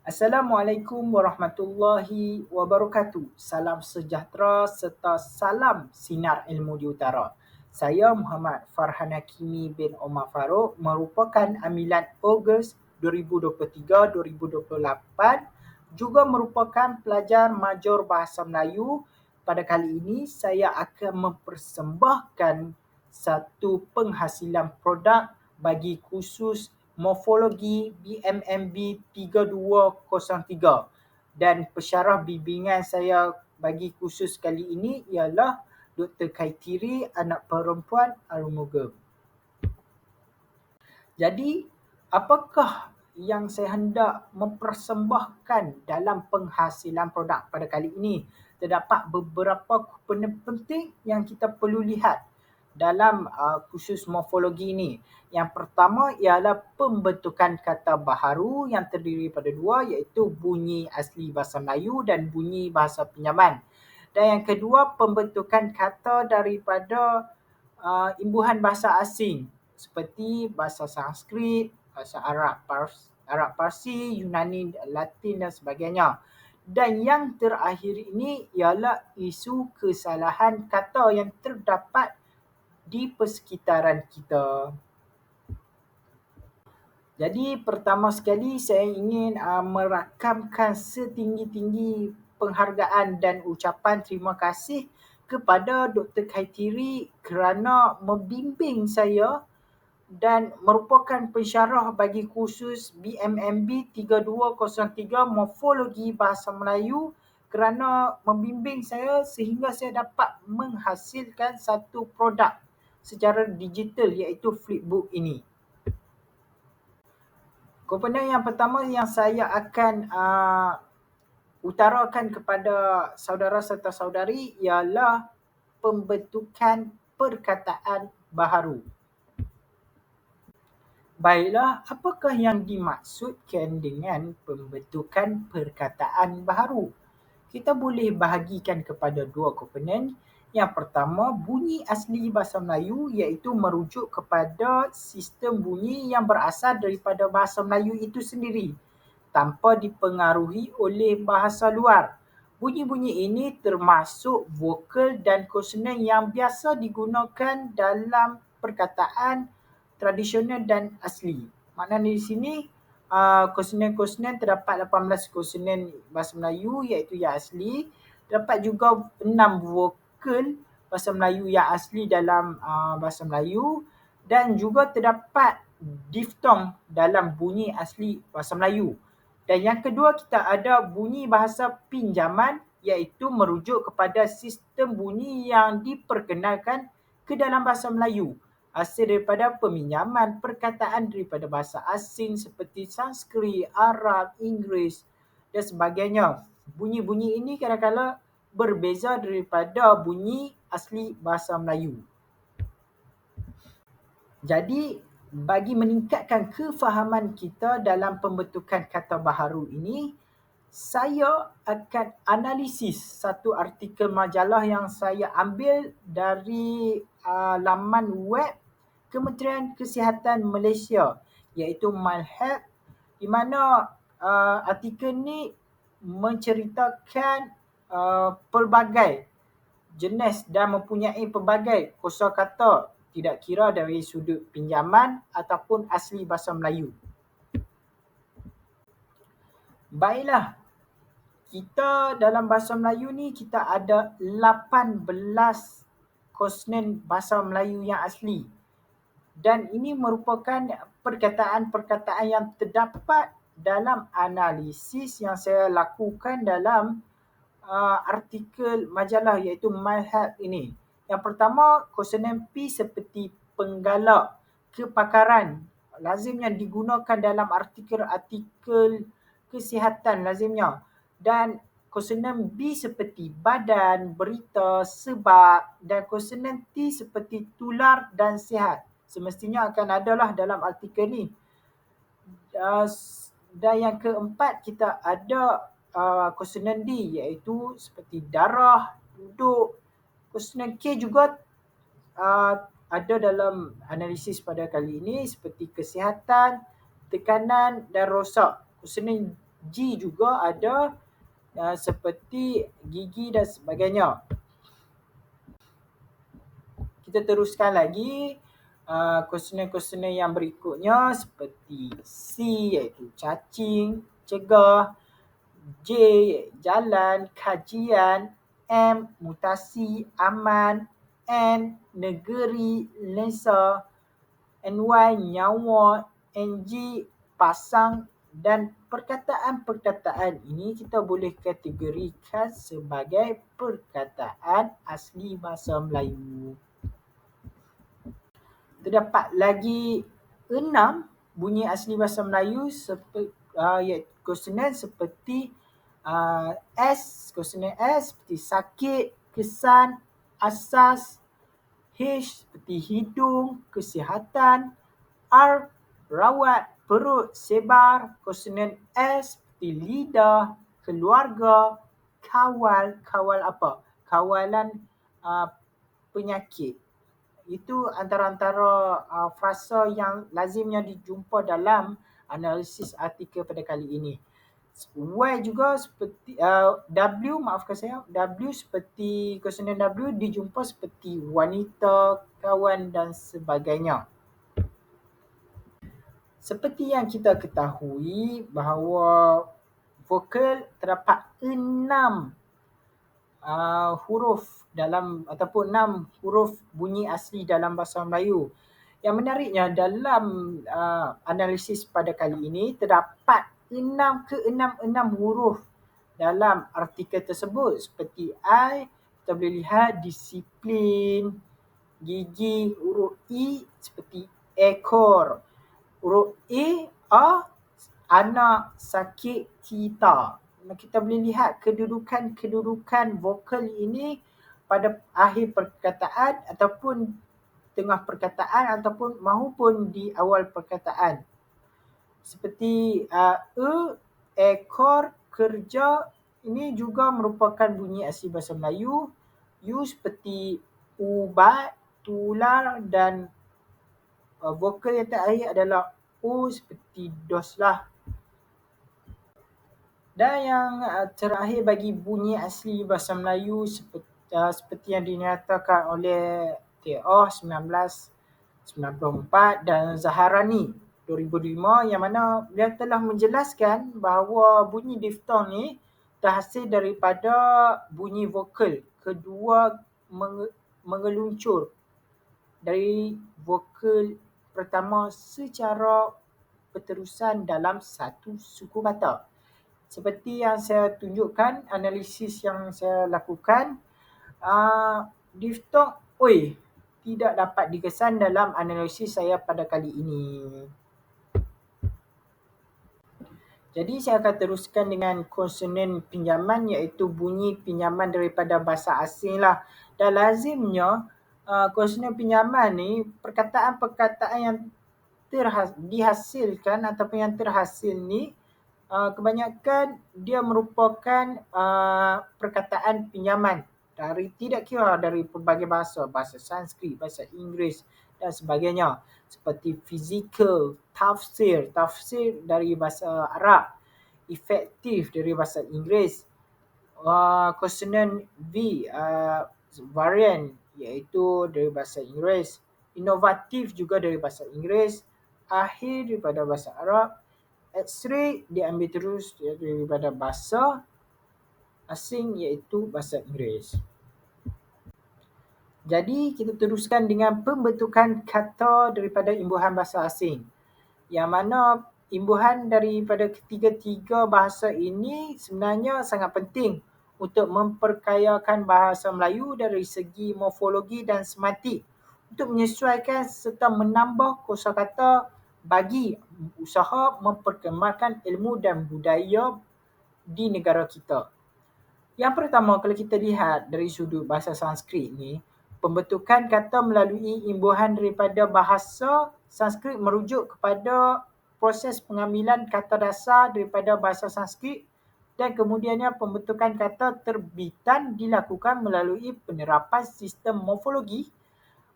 Assalamualaikum warahmatullahi wabarakatuh. Salam sejahtera serta salam sinar ilmu di utara. Saya Muhammad Farhan Hakimi bin Omar Farouk merupakan amilan Ogos 2023-2028 juga merupakan pelajar major Bahasa Melayu. Pada kali ini saya akan mempersembahkan satu penghasilan produk bagi kursus Morfologi BMMB 3203 dan pesyarah bimbingan saya bagi kursus kali ini ialah Dr. Kaitiri anak perempuan Arumugam. Jadi, apakah yang saya hendak mempersembahkan dalam penghasilan produk pada kali ini? Terdapat beberapa komponen penting yang kita perlu lihat dalam uh, kursus morfologi ini. Yang pertama ialah pembentukan kata baharu yang terdiri pada dua iaitu bunyi asli bahasa Melayu dan bunyi bahasa pinjaman. Dan yang kedua pembentukan kata daripada uh, imbuhan bahasa asing seperti bahasa Sanskrit, bahasa Arab, Pars, Arab Parsi, Yunani, Latin dan sebagainya. Dan yang terakhir ini ialah isu kesalahan kata yang terdapat di persekitaran kita. Jadi pertama sekali saya ingin uh, merakamkan setinggi-tinggi penghargaan dan ucapan terima kasih kepada Dr. Kaitiri kerana membimbing saya dan merupakan pensyarah bagi kursus BMMB 3203 Morfologi Bahasa Melayu kerana membimbing saya sehingga saya dapat menghasilkan satu produk secara digital iaitu flipbook ini. Komponen yang pertama yang saya akan uh, utarakan kepada saudara serta saudari ialah pembentukan perkataan baharu. Baiklah, apakah yang dimaksudkan dengan pembentukan perkataan baharu? Kita boleh bahagikan kepada dua komponen yang pertama, bunyi asli bahasa Melayu iaitu merujuk kepada sistem bunyi yang berasal daripada bahasa Melayu itu sendiri tanpa dipengaruhi oleh bahasa luar. Bunyi-bunyi ini termasuk vokal dan konsonan yang biasa digunakan dalam perkataan tradisional dan asli. Maknanya di sini uh, konsonan-konsonan terdapat 18 konsonan bahasa Melayu iaitu yang asli. Terdapat juga 6 vokal vokal bahasa Melayu yang asli dalam uh, bahasa Melayu dan juga terdapat diftong dalam bunyi asli bahasa Melayu. Dan yang kedua kita ada bunyi bahasa pinjaman iaitu merujuk kepada sistem bunyi yang diperkenalkan ke dalam bahasa Melayu hasil daripada peminjaman perkataan daripada bahasa asing seperti Sanskrit, Arab, Inggeris dan sebagainya. Bunyi-bunyi ini kadang-kadang berbeza daripada bunyi asli bahasa Melayu. Jadi, bagi meningkatkan kefahaman kita dalam pembentukan kata baharu ini, saya akan analisis satu artikel majalah yang saya ambil dari uh, laman web Kementerian Kesihatan Malaysia iaitu MyHealth di mana uh, artikel ini menceritakan Uh, pelbagai jenis dan mempunyai pelbagai kosakata tidak kira dari sudut pinjaman ataupun asli bahasa Melayu. Baiklah, kita dalam bahasa Melayu ni kita ada 18 konsonan bahasa Melayu yang asli. Dan ini merupakan perkataan-perkataan yang terdapat dalam analisis yang saya lakukan dalam uh, artikel majalah iaitu My Health ini. Yang pertama, konsonan P seperti penggalak, kepakaran. Lazimnya digunakan dalam artikel-artikel kesihatan lazimnya. Dan konsonan B seperti badan, berita, sebab dan konsonan T seperti tular dan sihat. Semestinya akan adalah dalam artikel ni. Uh, dan yang keempat kita ada uh, konsonan D iaitu seperti darah, duduk. Konsonan K juga uh, ada dalam analisis pada kali ini seperti kesihatan, tekanan dan rosak. Konsonan G juga ada uh, seperti gigi dan sebagainya. Kita teruskan lagi uh, questionnaire-questionnaire yang berikutnya seperti C iaitu cacing, cegah, J jalan, kajian, M mutasi, aman, N negeri, lensa, NY nyawa, NG pasang dan perkataan-perkataan ini kita boleh kategorikan sebagai perkataan asli bahasa Melayu. Terdapat lagi enam bunyi asli bahasa Melayu seperti uh, iaitu kosonan seperti uh, S, kosonan S seperti sakit, kesan, asas, H seperti hidung, kesihatan, R rawat, perut, sebar, kosonan S seperti lidah, keluarga, kawal, kawal apa? Kawalan uh, penyakit itu antara-antara uh, frasa yang lazimnya dijumpa dalam analisis artikel pada kali ini. Y juga seperti uh, W maafkan saya W seperti kosonan W dijumpa seperti wanita, kawan dan sebagainya. Seperti yang kita ketahui bahawa vokal terdapat enam uh, huruf dalam ataupun enam huruf bunyi asli dalam bahasa Melayu. Yang menariknya dalam uh, analisis pada kali ini terdapat enam ke enam-enam huruf dalam artikel tersebut. Seperti I, kita boleh lihat disiplin, gigi, huruf E seperti ekor, huruf A, A, anak, sakit, kita kita boleh lihat kedudukan-kedudukan vokal ini pada akhir perkataan ataupun tengah perkataan ataupun mahupun di awal perkataan. Seperti uh, e, ekor, kerja ini juga merupakan bunyi asli bahasa Melayu. U seperti ubat, tular dan uh, vokal yang terakhir adalah U seperti dos lah. Dan yang uh, terakhir bagi bunyi asli bahasa Melayu seperti, uh, seperti yang dinyatakan oleh T.O. 1994 dan Zaharani 2005 yang mana dia telah menjelaskan bahawa bunyi diftong ni terhasil daripada bunyi vokal kedua menge- mengeluncur dari vokal pertama secara berterusan dalam satu suku kata seperti yang saya tunjukkan analisis yang saya lakukan uh, diphthong oi tidak dapat dikesan dalam analisis saya pada kali ini. Jadi saya akan teruskan dengan konsonan pinjaman iaitu bunyi pinjaman daripada bahasa asing lah. Dan lazimnya uh, konsonan pinjaman ni perkataan-perkataan yang terhas- dihasilkan ataupun yang terhasil ni uh, kebanyakan dia merupakan uh, perkataan pinjaman dari tidak kira dari pelbagai bahasa, bahasa Sanskrit, bahasa Inggeris dan sebagainya seperti physical, tafsir, tafsir dari bahasa Arab, efektif dari bahasa Inggeris, uh, consonant V, uh, variant iaitu dari bahasa Inggeris, inovatif juga dari bahasa Inggeris, akhir daripada bahasa Arab, X-ray diambil terus daripada bahasa asing iaitu bahasa Inggeris. Jadi kita teruskan dengan pembentukan kata daripada imbuhan bahasa asing. Yang mana imbuhan daripada ketiga-tiga bahasa ini sebenarnya sangat penting untuk memperkayakan bahasa Melayu dari segi morfologi dan sematik untuk menyesuaikan serta menambah kosakata bagi usaha memperkembangkan ilmu dan budaya di negara kita. Yang pertama kalau kita lihat dari sudut bahasa Sanskrit ni, pembentukan kata melalui imbuhan daripada bahasa Sanskrit merujuk kepada proses pengambilan kata dasar daripada bahasa Sanskrit dan kemudiannya pembentukan kata terbitan dilakukan melalui penerapan sistem morfologi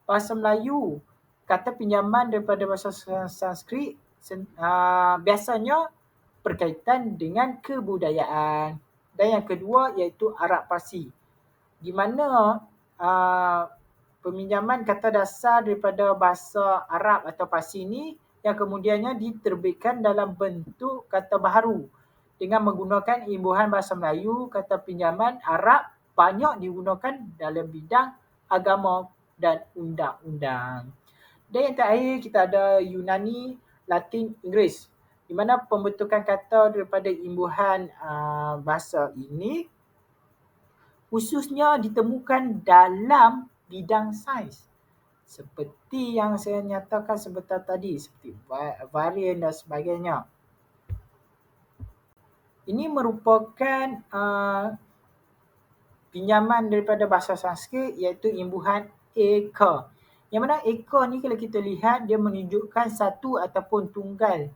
bahasa Melayu kata pinjaman daripada bahasa Sanskrit uh, biasanya berkaitan dengan kebudayaan. Dan yang kedua iaitu Arab Parsi. Di mana uh, peminjaman kata dasar daripada bahasa Arab atau Parsi ini yang kemudiannya diterbitkan dalam bentuk kata baharu dengan menggunakan imbuhan bahasa Melayu, kata pinjaman Arab banyak digunakan dalam bidang agama dan undang-undang. Dan yang terakhir kita ada Yunani, Latin, Inggeris di mana pembentukan kata daripada imbuhan uh, bahasa ini khususnya ditemukan dalam bidang sains seperti yang saya nyatakan sebentar tadi seperti varian dan sebagainya. Ini merupakan uh, pinjaman daripada bahasa Sanskrit iaitu imbuhan eka. Yang mana eka ni kalau kita lihat dia menunjukkan satu ataupun tunggal.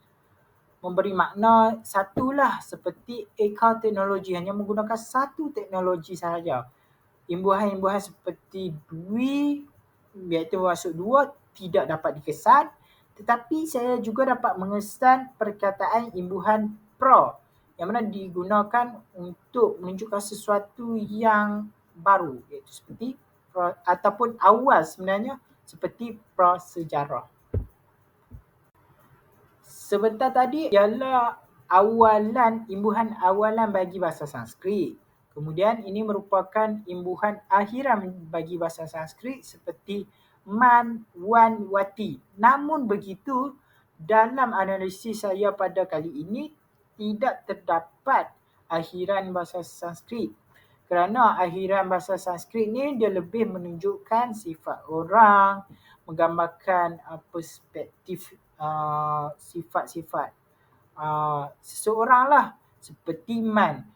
Memberi makna satulah seperti eka teknologi hanya menggunakan satu teknologi sahaja. Imbuhan-imbuhan seperti dwi iaitu masuk dua tidak dapat dikesan tetapi saya juga dapat mengesan perkataan imbuhan pro yang mana digunakan untuk menunjukkan sesuatu yang baru iaitu seperti pro, ataupun awal sebenarnya seperti prasejarah. Sebentar tadi ialah awalan imbuhan awalan bagi bahasa Sanskrit. Kemudian ini merupakan imbuhan akhiran bagi bahasa Sanskrit seperti man, wan, wati. Namun begitu dalam analisis saya pada kali ini tidak terdapat akhiran bahasa Sanskrit. Kerana akhiran bahasa Sanskrit ni dia lebih menunjukkan sifat orang, menggambarkan uh, perspektif uh, sifat-sifat uh, seseorang lah seperti man.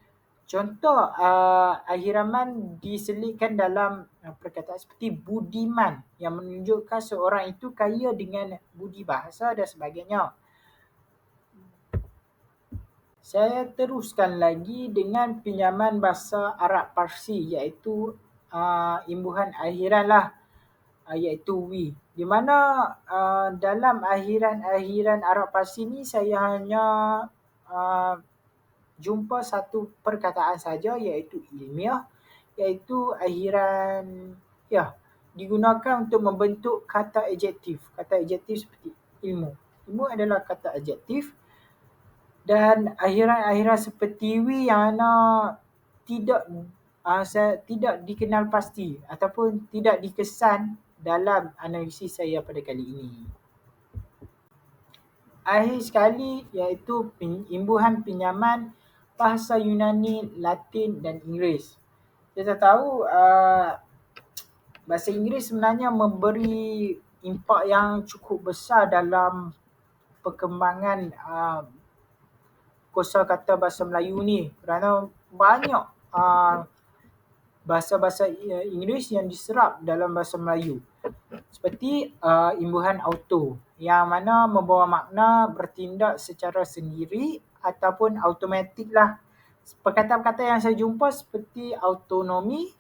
Contoh uh, akhiraman diselitkan dalam uh, perkataan seperti budiman yang menunjukkan seorang itu kaya dengan budi bahasa dan sebagainya. Saya teruskan lagi dengan pinjaman bahasa Arab Parsi iaitu uh, imbuhan akhiran lah iaitu wi. Di mana uh, dalam akhiran-akhiran Arab Parsi ni saya hanya uh, jumpa satu perkataan saja iaitu ilmiah iaitu akhiran ya digunakan untuk membentuk kata adjektif. Kata adjektif seperti ilmu. Ilmu adalah kata adjektif dan akhiran-akhiran seperti wi yang mana tidak uh, saya tidak dikenal pasti ataupun tidak dikesan dalam analisis saya pada kali ini. Akhir sekali iaitu imbuhan pinjaman bahasa Yunani, Latin dan Inggeris. Kita tahu uh, bahasa Inggeris sebenarnya memberi impak yang cukup besar dalam perkembangan uh, kosa kata bahasa Melayu ni kerana banyak uh, bahasa-bahasa uh, Inggeris yang diserap dalam bahasa Melayu seperti uh, imbuhan auto yang mana membawa makna bertindak secara sendiri ataupun automatik lah. Perkataan-perkataan yang saya jumpa seperti autonomi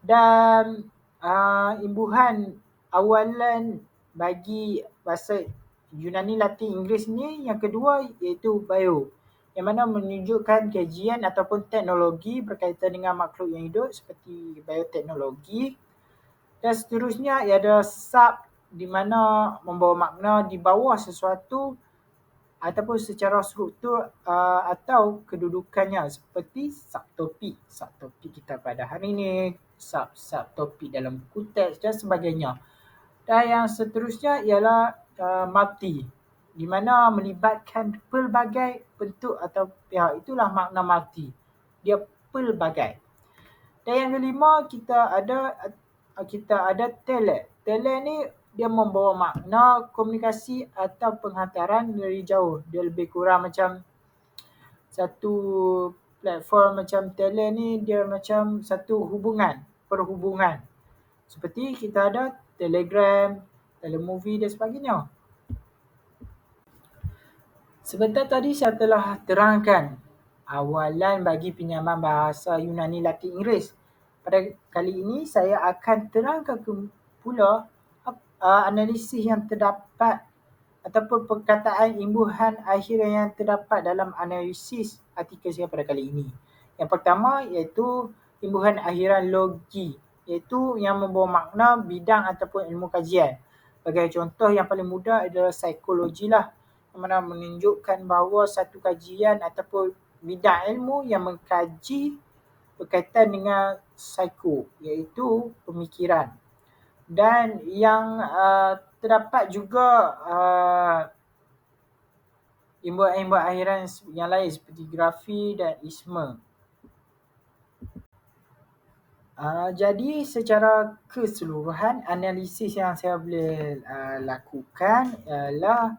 dan uh, imbuhan awalan bagi bahasa Yunani Latin Inggeris ni. Yang kedua iaitu bio yang mana menunjukkan kajian ataupun teknologi berkaitan dengan makhluk yang hidup seperti bioteknologi dan seterusnya ia ada sub di mana membawa makna di bawah sesuatu ataupun secara struktur uh, atau kedudukannya seperti subtopik subtopik kita pada hari ini sub subtopik dalam buku teks dan sebagainya. Dan yang seterusnya ialah uh, multi di mana melibatkan pelbagai bentuk atau pihak. Itulah makna multi. Dia pelbagai. Dan yang kelima kita ada kita ada tele tele ni dia membawa makna komunikasi atau penghantaran dari jauh. Dia lebih kurang macam satu platform macam tele ni dia macam satu hubungan perhubungan. Seperti kita ada telegram telemovie dan sebagainya. Sebentar tadi saya telah terangkan awalan bagi pinjaman bahasa Yunani Latin Inggeris. Pada kali ini saya akan terangkan pula uh, analisis yang terdapat ataupun perkataan imbuhan akhir yang terdapat dalam analisis artikel saya pada kali ini. Yang pertama iaitu imbuhan akhiran logi iaitu yang membawa makna bidang ataupun ilmu kajian. Sebagai contoh yang paling mudah adalah psikologi lah yang mana menunjukkan bahawa satu kajian ataupun bidang ilmu yang mengkaji berkaitan dengan psiko iaitu pemikiran. Dan yang uh, terdapat juga uh, imbuhan-imbuhan akhiran yang lain seperti grafi dan isma. Uh, jadi secara keseluruhan analisis yang saya boleh uh, lakukan ialah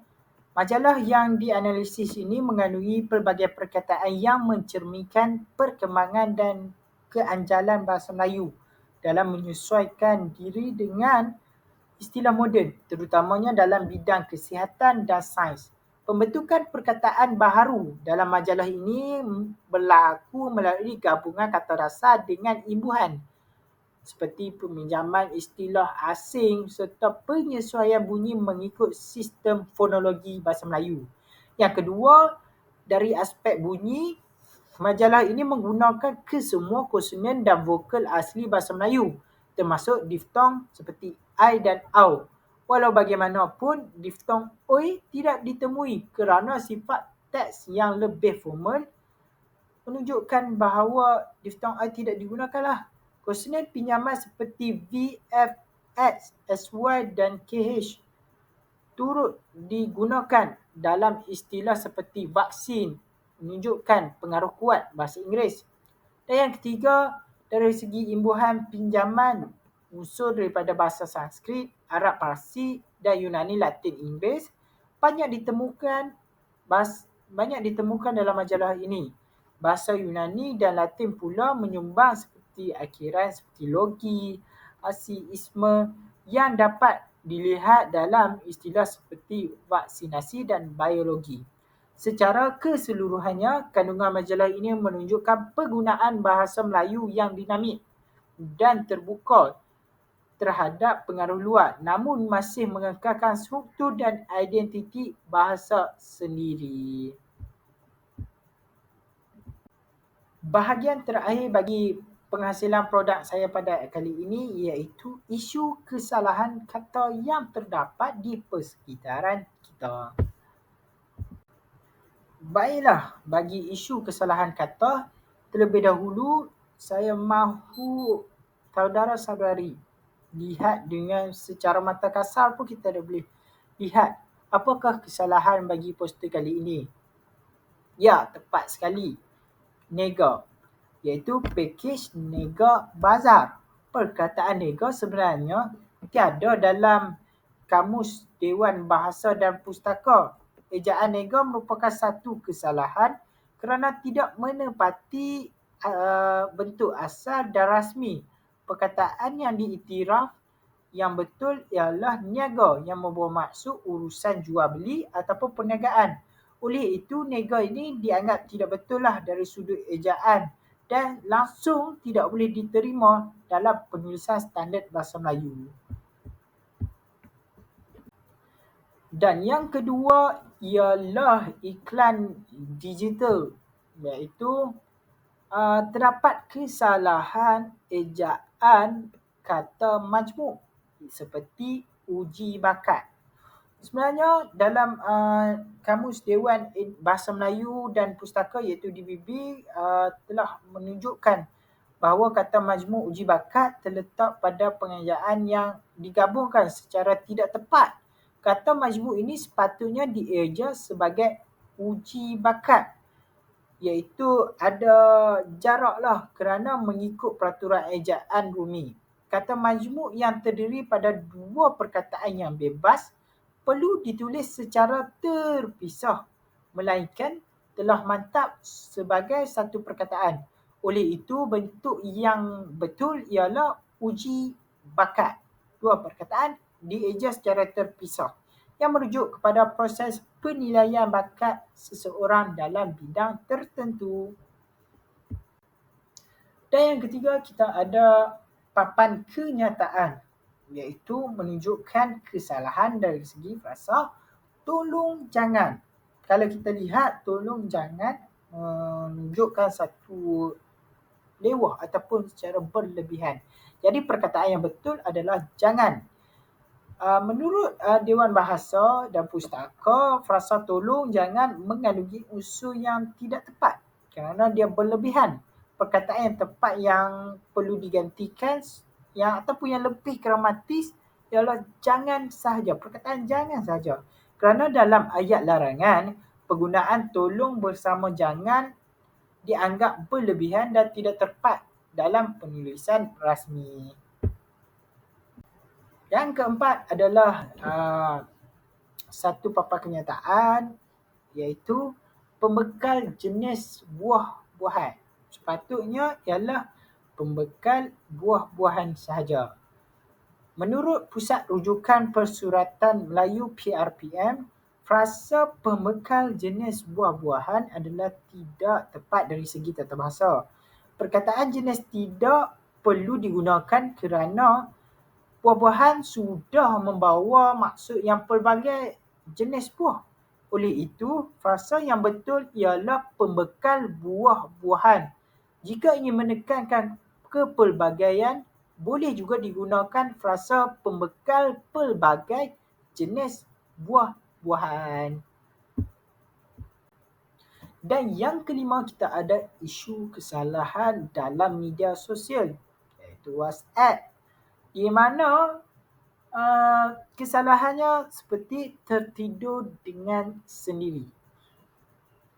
majalah yang dianalisis ini mengandungi pelbagai perkataan yang mencerminkan perkembangan dan keanjalan bahasa Melayu dalam menyesuaikan diri dengan istilah moden terutamanya dalam bidang kesihatan dan sains. Pembentukan perkataan baharu dalam majalah ini berlaku melalui gabungan kata dasar dengan imbuhan seperti peminjaman istilah asing serta penyesuaian bunyi mengikut sistem fonologi bahasa Melayu. Yang kedua, dari aspek bunyi, majalah ini menggunakan kesemua konsonan dan vokal asli bahasa Melayu termasuk diftong seperti I dan AU. Walau bagaimanapun, diftong OI tidak ditemui kerana sifat teks yang lebih formal menunjukkan bahawa diftong I tidak digunakanlah. Konsonan pinjaman seperti V, F, X, SY dan KH turut digunakan dalam istilah seperti vaksin menunjukkan pengaruh kuat bahasa Inggeris. Dan yang ketiga, dari segi imbuhan pinjaman unsur daripada bahasa Sanskrit, Arab Parsi dan Yunani Latin Inggeris banyak ditemukan banyak ditemukan dalam majalah ini. Bahasa Yunani dan Latin pula menyumbang seperti akhiran seperti logi, asiisme yang dapat dilihat dalam istilah seperti vaksinasi dan biologi. Secara keseluruhannya, kandungan majalah ini menunjukkan penggunaan bahasa Melayu yang dinamik dan terbuka terhadap pengaruh luar namun masih mengekalkan struktur dan identiti bahasa sendiri. Bahagian terakhir bagi penghasilan produk saya pada kali ini iaitu isu kesalahan kata yang terdapat di persekitaran kita. Baiklah, bagi isu kesalahan kata, terlebih dahulu saya mahu saudara-saudari lihat dengan secara mata kasar pun kita dah boleh lihat apakah kesalahan bagi poster kali ini. Ya, tepat sekali. Nega iaitu package nega bazar. Perkataan nega sebenarnya tiada dalam kamus Dewan Bahasa dan Pustaka. Ejaan nega merupakan satu kesalahan kerana tidak menepati uh, bentuk asal dan rasmi. Perkataan yang diiktiraf yang betul ialah niaga yang membawa maksud urusan jual beli ataupun perniagaan. Oleh itu, nega ini dianggap tidak betul lah dari sudut ejaan dan langsung tidak boleh diterima dalam penulisan standard bahasa Melayu. Dan yang kedua ialah iklan digital iaitu uh, terdapat kesalahan ejaan kata majmuk seperti uji bakat. Sebenarnya dalam uh, Kamus Dewan Bahasa Melayu dan Pustaka iaitu DBB uh, telah menunjukkan bahawa kata majmuk uji bakat terletak pada pengejaan yang digabungkan secara tidak tepat. Kata majmuk ini sepatutnya dieja sebagai uji bakat iaitu ada jarak lah kerana mengikut peraturan ejaan rumi. Kata majmuk yang terdiri pada dua perkataan yang bebas perlu ditulis secara terpisah melainkan telah mantap sebagai satu perkataan. Oleh itu bentuk yang betul ialah uji bakat. Dua perkataan dieja secara terpisah yang merujuk kepada proses penilaian bakat seseorang dalam bidang tertentu. Dan yang ketiga kita ada papan kenyataan iaitu menunjukkan kesalahan dari segi frasa tolong jangan. Kalau kita lihat tolong jangan menunjukkan satu lewah ataupun secara berlebihan. Jadi perkataan yang betul adalah jangan. Uh, menurut uh, Dewan Bahasa dan Pustaka, frasa tolong jangan mengandungi unsur yang tidak tepat kerana dia berlebihan. Perkataan yang tepat yang perlu digantikan yang ataupun yang lebih gramatis ialah jangan sahaja. Perkataan jangan sahaja. Kerana dalam ayat larangan, penggunaan tolong bersama jangan dianggap berlebihan dan tidak tepat dalam penulisan rasmi. Yang keempat adalah uh, satu papan kenyataan iaitu pembekal jenis buah-buahan. Sepatutnya ialah pembekal buah-buahan sahaja. Menurut Pusat Rujukan Persuratan Melayu PRPM, frasa pembekal jenis buah-buahan adalah tidak tepat dari segi tata bahasa. Perkataan jenis tidak perlu digunakan kerana buah-buahan sudah membawa maksud yang pelbagai jenis buah. Oleh itu, frasa yang betul ialah pembekal buah-buahan. Jika ingin menekankan kepelbagaian, boleh juga digunakan frasa pembekal pelbagai jenis buah-buahan. Dan yang kelima kita ada isu kesalahan dalam media sosial iaitu WhatsApp. Di mana uh, kesalahannya seperti tertidur dengan sendiri.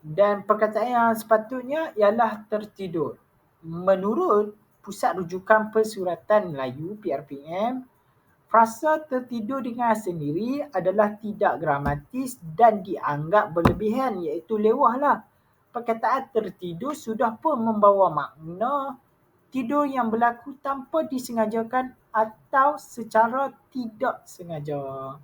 Dan perkataan yang sepatutnya ialah tertidur. Menurut Pusat Rujukan Persuratan Melayu PRPM, Frasa tertidur dengan sendiri adalah tidak gramatis dan dianggap berlebihan iaitu lewahlah. Perkataan tertidur sudah pun membawa makna tidur yang berlaku tanpa disengajakan atau secara tidak sengaja.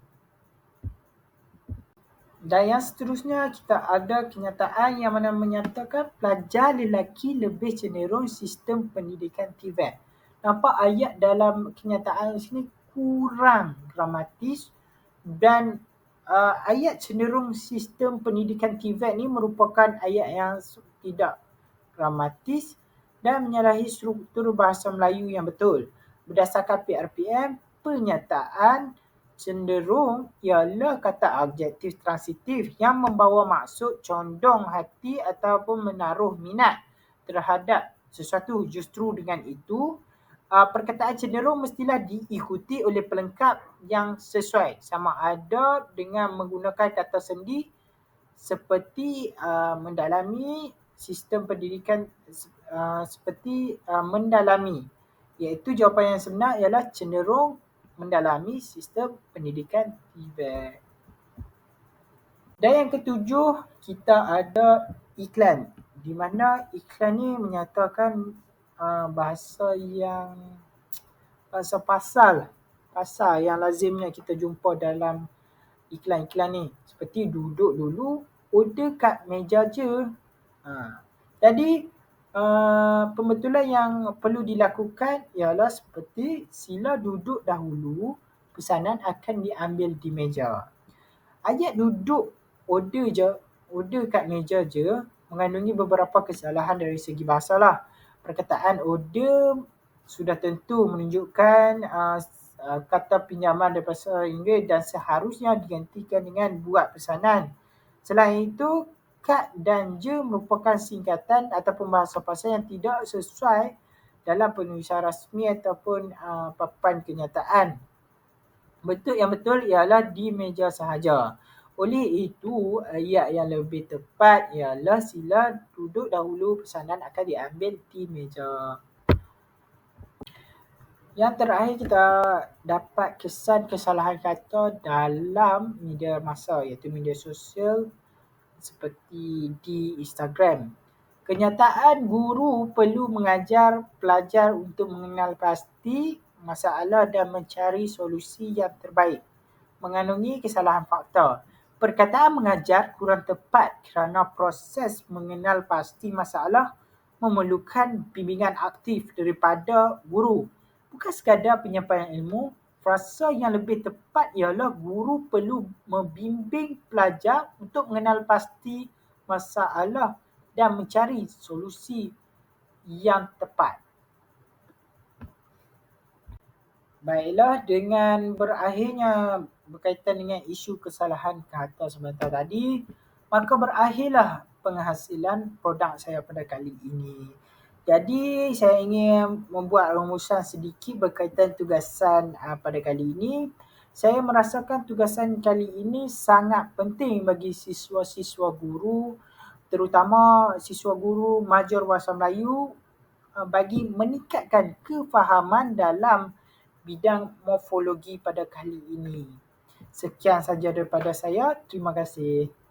Dan yang seterusnya kita ada kenyataan yang mana menyatakan pelajar lelaki lebih cenderung sistem pendidikan TVET. Nampak ayat dalam kenyataan sini kurang dramatis dan uh, ayat cenderung sistem pendidikan TVET ni merupakan ayat yang tidak dramatis dan menyalahi struktur bahasa Melayu yang betul. Berdasarkan PRPM, pernyataan cenderung ialah kata adjektif transitif yang membawa maksud condong hati ataupun menaruh minat terhadap sesuatu. Justru dengan itu, uh, perkataan cenderung mestilah diikuti oleh pelengkap yang sesuai sama ada dengan menggunakan kata sendi seperti uh, mendalami sistem pendidikan uh, seperti uh, mendalami iaitu jawapan yang sebenar ialah cenderung mendalami sistem pendidikan TVET. Dan yang ketujuh kita ada iklan di mana iklan ni menyatakan uh, bahasa yang bahasa pasal pasal yang lazimnya kita jumpa dalam iklan-iklan ni seperti duduk dulu order kat meja je ha. jadi uh, pembetulan yang perlu dilakukan ialah seperti sila duduk dahulu pesanan akan diambil di meja ayat duduk order je order kat meja je mengandungi beberapa kesalahan dari segi bahasa lah perkataan order sudah tentu menunjukkan uh, uh, kata pinjaman daripada bahasa Inggeris dan seharusnya digantikan dengan buat pesanan. Selain itu, kad dan je merupakan singkatan ataupun bahasa-bahasa yang tidak sesuai dalam penulisan rasmi ataupun uh, papan kenyataan. Betul yang betul ialah di meja sahaja. Oleh itu, ayat yang lebih tepat ialah sila duduk dahulu pesanan akan diambil di meja. Yang terakhir kita dapat kesan kesalahan kata dalam media masa iaitu media sosial seperti di Instagram. Kenyataan guru perlu mengajar pelajar untuk mengenal pasti masalah dan mencari solusi yang terbaik mengandungi kesalahan fakta. Perkataan mengajar kurang tepat kerana proses mengenal pasti masalah memerlukan bimbingan aktif daripada guru. Bukan sekadar penyampaian ilmu, frasa yang lebih tepat ialah guru perlu membimbing pelajar untuk mengenal pasti masalah dan mencari solusi yang tepat. Baiklah, dengan berakhirnya berkaitan dengan isu kesalahan kata sebentar tadi, maka berakhirlah penghasilan produk saya pada kali ini. Jadi saya ingin membuat rumusan sedikit berkaitan tugasan uh, pada kali ini. Saya merasakan tugasan kali ini sangat penting bagi siswa-siswa guru terutama siswa guru major bahasa Melayu uh, bagi meningkatkan kefahaman dalam bidang morfologi pada kali ini. Sekian saja daripada saya. Terima kasih.